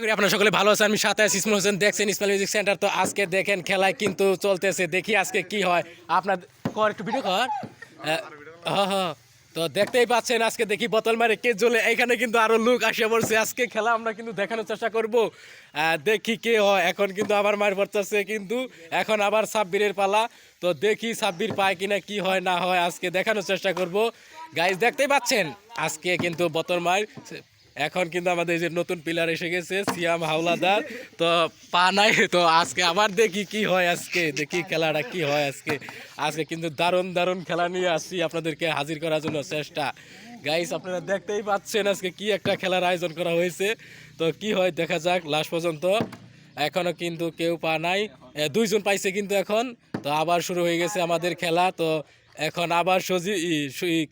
করি আপনারা সকলে ভালো আছেন, আমি সাথে আছি ইসমাইল হোসেন। দেখছেন ইসমাইল মিউজিক সেন্টার, তো আজকে দেখেন খেলায় কিন্তু চলতেছে, দেখি আজকে কি হয়। আপনার কর, একটু ভিডিও কর। হ্যাঁ হ্যাঁ। তো দেখতেই পাচ্ছেন, আজকে দেখি বোতল মারে কে জ্বলে। এখানে কিন্তু আরও লোক আসে পড়ছে। আজকে খেলা আমরা কিন্তু দেখানোর চেষ্টা করব। দেখি কে হয়। এখন কিন্তু আবার মার পড়তেছে কিন্তু এখন আবার সাব্বিরের পালা। তো দেখি সাব্বির পায় কিনা, কি হয়, না হয়, আজকে দেখানোর চেষ্টা করব। গাইজ দেখতেই পাচ্ছেন, আজকে কিন্তু বোতল মার এখন কিন্তু আমাদের এই যে নতুন পিলার এসে গেছে, সিয়াম হাওলাদার। তো পা নাই, তো আজকে আবার দেখি কি হয় আজকে, দেখি খেলাটা কি হয় আজকে। আজকে কিন্তু দারুণ দারুণ খেলা নিয়ে আসছি আপনাদেরকে হাজির করার জন্য চেষ্টা। গাইস আপনারা দেখতেই পাচ্ছেন আজকে কি একটা খেলার আয়োজন করা হয়েছে। তো কি হয় দেখা যাক, লাস্ট পর্যন্ত। এখনও কিন্তু কেউ পা নাই। দুইজন পাইছে কিন্তু এখন। তো আবার শুরু হয়ে গেছে আমাদের খেলা। তো এখন আবার সজি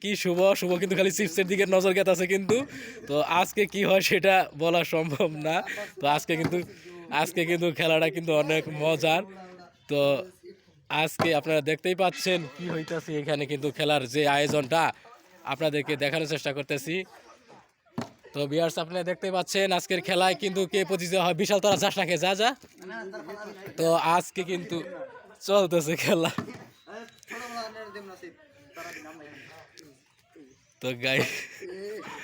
কি শুভ শুভ কিন্তু খালি চিপসের দিকে নজর গেতাছে কিন্তু। তো আজকে কি হয় সেটা বলা সম্ভব না। তো আজকে কিন্তু আজকে কিন্তু খেলাটা কিন্তু অনেক মজার। তো আজকে আপনারা দেখতেই পাচ্ছেন কি হইতাছে এখানে কিন্তু খেলার যে আয়োজনটা। আপনাদেরকে দেখানোর চেষ্টা করতেছি। তো বিয়ার্স আপনারা দেখতে পাচ্ছেন আজকের খেলায় কিন্তু কে পজিশন হয়? বিশাল তোরা, যাস না কে, যা যা। তো আজকে কিন্তু চলতেছে খেলা। তো গাই